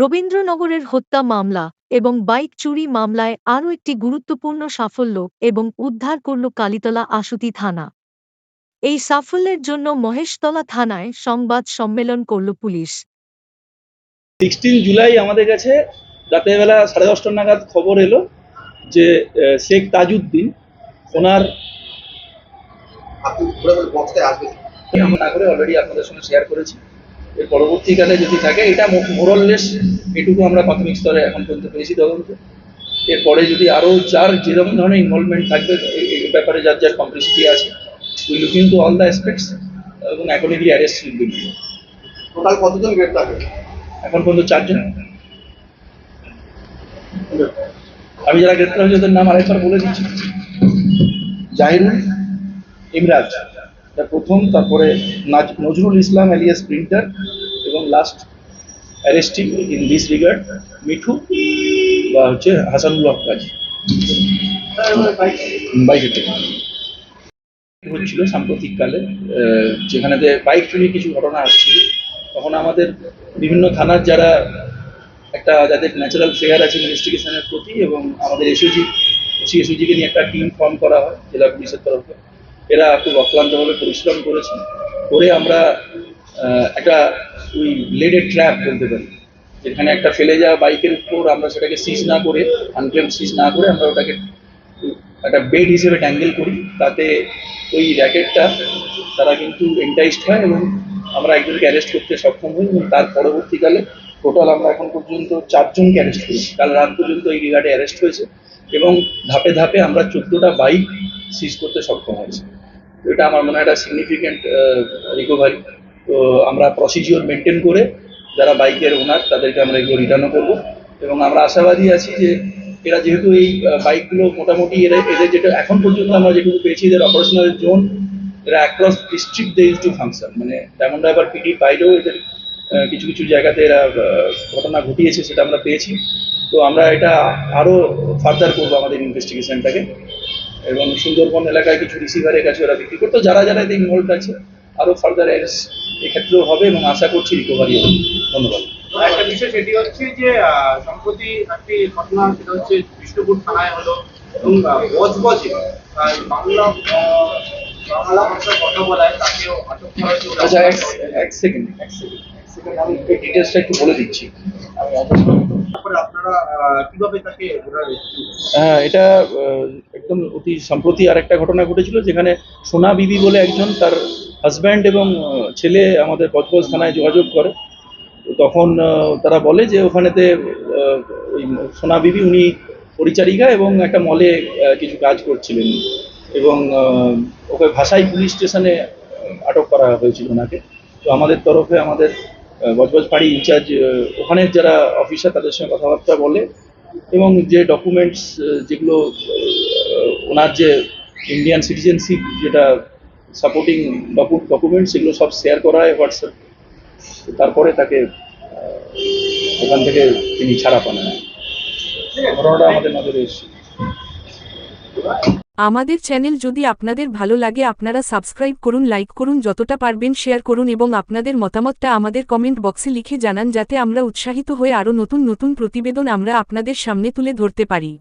রবীন্দ্রনগরের হত্যা মামলা এবং বাইক চুরি মামলায় আরও একটি গুরুত্বপূর্ণ সাফল্য এবং উদ্ধার করল কালীতলা আশুতি থানা। এই সাফল্যের জন্য মহেশতলা থানায় সংবাদ সম্মেলন করল পুলিশ। সিক্সটিন জুলাই আমাদের কাছে রাতের বেলা সাড়ে দশটা নাগাদ খবর এলো যে শেখ তাজউদ্দিন ওনার আপনি ঘুরে ঘুরে বক্সটায় আসবেন। আমরা না করে অলরেডি আপনাদের সঙ্গে শেয়ার করেছি। এর পরবর্তীকালে যদি থাকে এটা মোরললেস এটুকু আমরা প্রাথমিক স্তরে এখন পর্যন্ত পেয়েছি তদন্ত। এরপরে যদি আরও যার যেরকম ধরনের ইনভলভমেন্ট থাকবে এই- ব্যাপারে যার যার কমপ্লিসিটি আছে we looking to all the aspects এবং accordingly arrest will be total কতজন গ্রেপ্তার এখন পর্যন্ত চারজন। আমি যারা গ্রেপ্তার হয়েছে ওদের নাম আরেকবার বলে দিচ্ছি। জাহিরুল? ইমরাজ। এটা প্রথম তারপরে নাজ- নজরুল ইসলাম এলিয়াস প্রিন্টার এবং last arresting in this regard Mithu বা হচ্ছে হাসানুল হক কাজী বাইকের হচ্ছিল সাম্প্রতিককালে আহ, যেখানে যে বাইক চুরি কিছু ঘটনা আসছিল তখন আমাদের বিভিন্ন থানার যারা একটা যাদের ন্যাচারাল ফেয়ার আছে ইনভেস্টিগেশনের প্রতি এবং আমাদের এসওজি ওসি এসওজিকে নিয়ে একটা টিম ফর্ম করা হয় জেলা পুলিশের তরফে। এরা খুব অক্লান্তভাবে পরিশ্রম করেছে। করে আমরা একটা ওই লেডের ট্র্যাপ বলতে পারি। যেখানে একটা ফেলে যাওয়া বাইকের উপর আমরা সেটাকে সিজ না করে আনক্লেম সিজ না করে আমরা ওটাকে একটা বেড হিসেবে ট্যাঙ্গেল করি। তাতে ওই র্যাকেটটা তারা কিন্তু এন্টাইজড হয় এবং আমরা একজনকে অ্যারেস্ট করতে সক্ষম হই এবং তার পরবর্তীকালে টোটাল আমরা এখন পর্যন্ত চারজনকে অ্যারেস্ট করেছি। কাল রাত পর্যন্ত এই রিগার্ডে অ্যারেস্ট হয়েছে এবং ধাপে ধাপে আমরা চোদ্দোটা বাইক সিজ করতে সক্ষম হয়েছি। এটা আমার মনে হয় একটা সিগনিফিক্যান্ট রিকভারি তো আমরা প্রসিজিওর মেনটেন করে যারা বাইকের ওনার তাদেরকে আমরা এগুলো রিটার্নও করব। এবং আমরা আশাবাদী আছি যে এরা যেহেতু এই বাইকগুলো মোটামুটি এরা, এদের যেটা এখন পর্যন্ত আমরা যেটুকু পেয়েছি, এদের অপারেশনাল জোন এরা across district they use to function মানে ডায়মন্ড হারবার পিডি বাইরেও এদের কিছু কিছু জায়গাতে এরা ঘটনা ঘটিয়েছে সেটা আমরা পেয়েছি। তো আমরা এটা আরও ফার্দার করব আমাদের ইনভেস্টিগেশনটাকে এবং সুন্দরবন এলাকায় কিছু রিসিভারের কাছে ওরা বিক্রি করতো। যারা যারা এতে ইনভলভ আছে আরও ফার্দার এক্ষেত্রেও হবে এবং আশা করছি রিকভারি হবে। ধন্যবাদ। একটা বিষয় সেটি হচ্ছে যে সম্প্রতি একটি ঘটনা সেটা হচ্ছে বিষ্ণুপুর থানায় হলো এবং বজবজে বাংলা বাংলা ভাষায় কথা বলায় তাকেও আটক করা হয়েছে আচ্ছা এক এক সেকেন্ড এক সেকেন্ড এক সেকেন্ড আমি ডিটেলসটা একটু বলে দিচ্ছি। আমি তারপরে আপনারা কীভাবে তাকে হ্যাঁ এটা একদম অতি সম্প্রতি আর একটা ঘটনা ঘটেছিল যেখানে সোনা বিবি বলে একজন তার হাজব্যান্ড এবং ছেলে আমাদের বজবজ থানায় যোগাযোগ করে। তখন তারা বলে যে ওখানেতে ওই সোনা বিবি উনি পরিচারিকা এবং একটা মলে কিছু কাজ করছিলেন এবং ওকে ভাষাই পুলিশ স্টেশনে আটক করা হয়েছিল ওনাকে। তো আমাদের তরফে আমাদের বজবজ পাড়ি ইনচার্জ ওখানের যারা অফিসার তাদের সঙ্গে কথাবার্তা বলে এবং যে ডকুমেন্টস যেগুলো ওনার যে ইন্ডিয়ান সিটিজেনশিপ যেটা সাপোর্টিং ডকুমেন্টস সেগুলো সব শেয়ার করা হয় হোয়াটসঅ্যাপ তারপরে তাকে ওখান থেকে তিনি ছাড়া পান ঘটনাটা আমাদের নজরে এসেছে। আমাদের চ্যানেল যদি আপনাদের ভালো লাগে আপনারা সাবস্ক্রাইব করুন লাইক করুন, যতটা পারবেন শেয়ার করুন এবং আপনাদের মতামতটা আমাদের কমেন্ট বক্সে লিখে জানান যাতে আমরা উৎসাহিত হয়ে আরও নতুন নতুন প্রতিবেদন আমরা আপনাদের সামনে তুলে ধরতে পারি।